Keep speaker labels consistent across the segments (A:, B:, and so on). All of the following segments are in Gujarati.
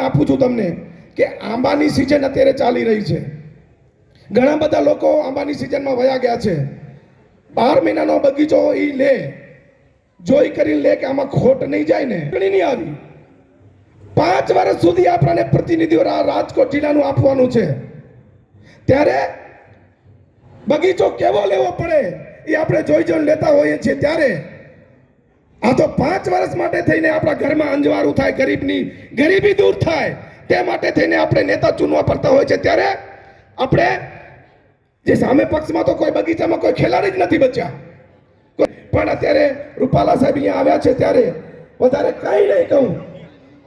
A: આપું છું તમને કે આંબાની સિઝન અત્યારે ચાલી રહી છે. ઘણા બધા લોકો આંબાની સિઝનમાં વયા ગયા છે. બાર મહિનાનો બગીચો એ લે. જોઈ કરી લે કે આમાં ખોટ નહીં જાય ને. ઘણી નહીં આવી. પાંચ વર્ષ સુધી આપણને પ્રતિનિધિઓ રાજકોટ જિલ્લાનું આપવાનું છે. ત્યારે બગીચો કેવો લેવો પડે એ આપણે જોઈ જોઈને લેતા હોઈએ છીએ ત્યારે આ તો પાંચ વર્ષ માટે થઈને આપણા ઘરમાં અંજવાળું થાય, ગરીબની, ગરીબી દૂર થાય. તે માટે થઈને આપણે નેતા ચૂનવા પડતા હોય છે ત્યારે આપણે જે સામે પક્ષમાં તો કોઈ બગીચામાં કોઈ ખેલાડી જ નથી બચ્યા. પણ અત્યારે રૂપાલા સાહેબ અહીંયા આવ્યા છે ત્યારે વધારે કાંઈ નહીં કહું.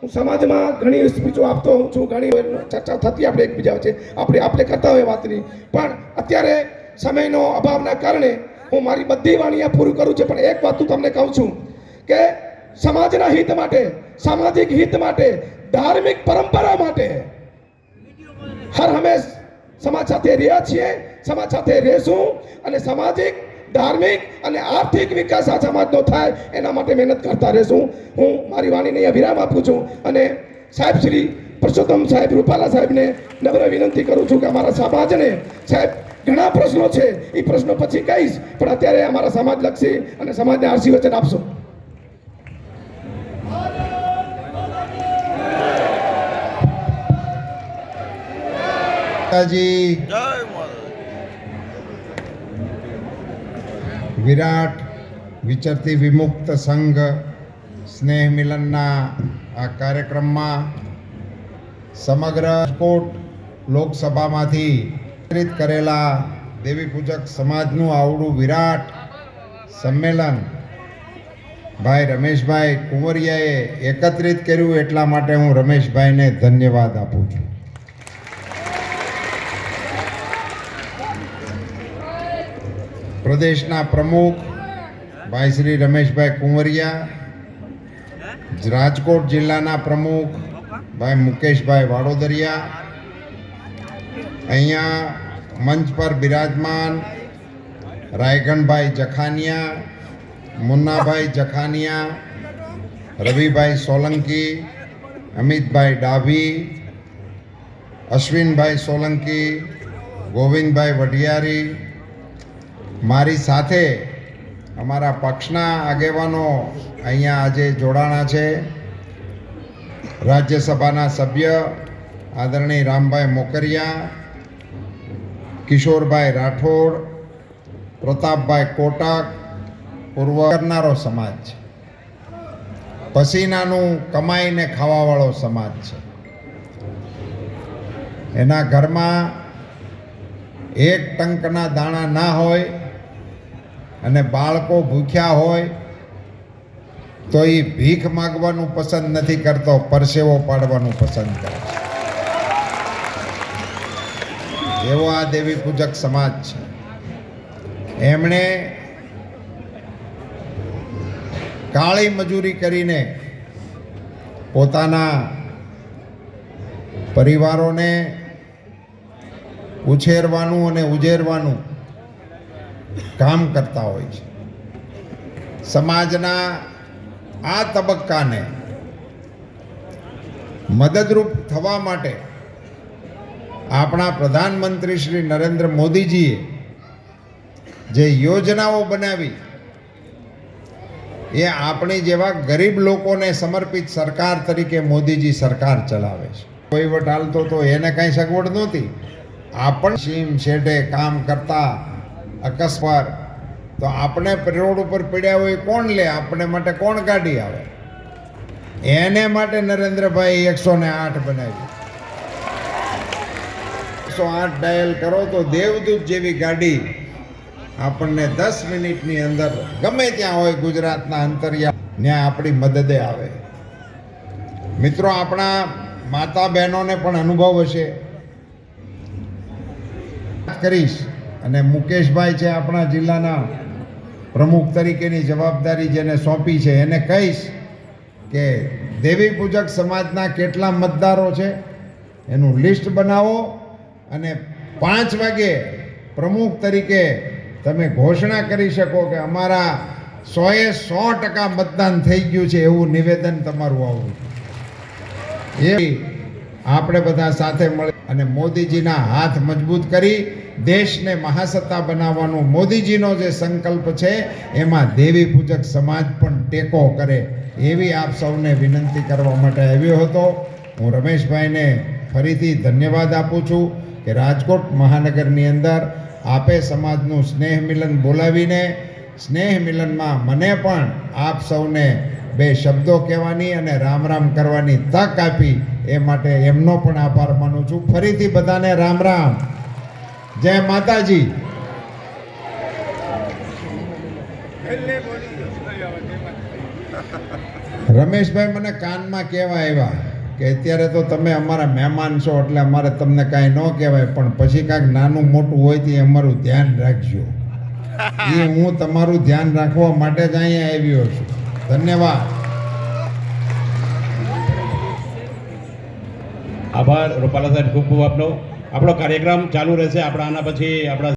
A: હું સમાજમાં ઘણી સ્પીચો આપતો હોઉં છું, ઘણી ચર્ચા થતી આપણે એકબીજા વચ્ચે આપણે આપણે કરતા હોય વાતની. પણ અત્યારે સમયનો અભાવના કારણે હું મારી બધી વાણીયા પૂરું કરું છું, પણ એક વાત હું તમને કહું છું. કે સમાજના હિત માટે, સામાજિક હિત માટે, ધાર્મિક પરંપરા માટે હર હંમેશ સમાજ સાથે રહ્યા છીએ, સમાજ સાથે રહેશું અને સામાજિક, ધાર્મિક અને આર્થિક વિકાસ આ સમાજનો થાય એના માટે મહેનત કરતા રહેશું. હું મારી વાણીને અહીંયા વિરામ આપું છું અને સાહેબ શ્રી પરસોત્તમ સાહેબ રૂપાલા સાહેબને નમ્ર વિનંતી કરું છું કે અમારા સમાજને, સાહેબ, ઘણા પ્રશ્નો છે, એ પ્રશ્નો પછી કહીશ, પણ અત્યારે અમારા સમાજલક્ષી અને સમાજને આશીર્વચન આપશો.
B: માતાજી. વિરાટ વિચરતી વિમુક્ત સંઘ સ્નેહ મિલનના આ કાર્યક્રમમાં સમગ્ર રાજકોટ લોકસભામાંથી એકત્રિત કરેલા દેવી પૂજક સમાજનું આવડું વિરાટ સંમેલન ભાઈ રમેશભાઈ કુંવરિયાએ એકત્રિત કર્યું એટલા માટે હું રમેશભાઈને ધન્યવાદ આપું છું. પ્રદેશના પ્રમુખ ભાઈ શ્રી રમેશભાઈ કુંવરિયા રાજકોટ જિલ્લાના પ્રમુખ ભાઈ મુકેશભાઈ વાડોદરિયા, અહીંયા મંચ પર બિરાજમાન રાયગણભાઈ જખાનિયા, મુન્નાભાઈ જખાનિયા, રવિભાઈ સોલંકી, અમિતભાઈ ડાભી, અશ્વિનભાઈ સોલંકી, ગોવિંદભાઈ વઢિયારી મારી સાથે અમારા પક્ષના આગેવાનો અહીંયા આજે જોડાણા છે. રાજ્યસભાના સભ્ય આદરણીય રામભાઈ મોકરિયા, કિશોરભાઈ રાઠોડ, પ્રતાપભાઈ કોટક, પૂર્વ કરનારો સમાજ છે. પસીનાનું કમાઈને ખાવાવાળો સમાજ છે. એના ઘરમાં એક ટંકના દાણા ના હોય અને બાળકો ભૂખ્યા હોય, તો એ ભીખ માગવાનું પસંદ નથી કરતો, પરસેવો પાડવાનું પસંદ કરે એવો આ દેવી પૂજક સમાજ છે. એમણે કાળી મજૂરી કરીને પોતાના પરિવારોને ઉછેરવાનું અને ઉજેરવાનું કામ કરતા હોય છે. સમાજના આ તબક્કાને મદદરૂપ થવા માટે આપણા પ્રધાનમંત્રી શ્રી નરેન્દ્ર મોદીજીએ જે યોજનાઓ બનાવી, એ આપણી જેવા ગરીબ લોકોને સમર્પિત સરકાર તરીકે મોદીજી સરકાર ચલાવે છે. વહીવટ હાલતો તો એને કાંઈ સગવડ નહોતી. આપણ સીમ શેઠે કામ કરતા અકસ્માત. તો આપણે રોડ ઉપર પડ્યા હોય કોણ લે? આપણે માટે કોણ ગાડી આવે? એને માટે નરેન્દ્રભાઈ એકસો ને આઠ બનાવી એકસો આઠ ડાયલ કરો તો દેવદૂત જેવી ગાડી આપણને દસ મિનિટની અંદર ગમે ત્યાં હોય ગુજરાતના અંતરિયા, ત્યાં આપણી મદદે આવે. મિત્રો, આપણા માતા બહેનોને પણ અનુભવ હશે. કરીશ. અને મુકેશભાઈ છે આપણા જિલ્લાના પ્રમુખ તરીકેની જવાબદારી જેને સોંપી છે. એને કહીશ કે દેવી પૂજક સમાજના કેટલા મતદારો છે એનું લિસ્ટ બનાવો અને પાંચ વાગે પ્રમુખ તરીકે તમે ઘોષણા કરી શકો કે અમારા સોએ સો ટકા મતદાન થઈ ગયું છે એવું નિવેદન તમારું આવવું એ આપણે બધા સાથે મળી અને મોદીજીના હાથ મજબૂત કરી દેશને મહાસત્તા બનાવવાનો મોદીજીનો જે સંકલ્પ છે, એમાં દેવી પૂજક સમાજ પણ ટેકો કરે એવી આપ સૌને વિનંતી કરવા માટે આવ્યો હતો. હું રમેશભાઈને ફરીથી ધન્યવાદ આપું છું કે રાજકોટ મહાનગરની અંદર આપે સમાજનું સ્નેહ મિલન બોલાવીને, સ્નેહ મિલનમાં મને પણ આપ સૌને બે શબ્દો કહેવાની અને રામ રામ કરવાની તક આપી એ માટે એમનો પણ આભાર માનું છું. ફરીથી બધાને રામ રામ. જય માતાજી. રમેશભાઈ મને કાનમાં કહેવા આવ્યા કે અત્યારે તો તમે અમારા મહેમાન છો એટલે અમારે તમને કાંઈ ન કહેવાય પણ પછી કાંઈક નાનું મોટું હોય તે અમારું ધ્યાન રાખજો. એ હું તમારું ધ્યાન રાખવા માટે જ અહીંયા આવ્યો છું. ધન્યવાદ.
C: આભાર. રૂપાલા સાહેબ ખૂબ ખૂબ આપનો. આપણો કાર્યક્રમ ચાલુ રહેશે. આપણા આના પછી આપણા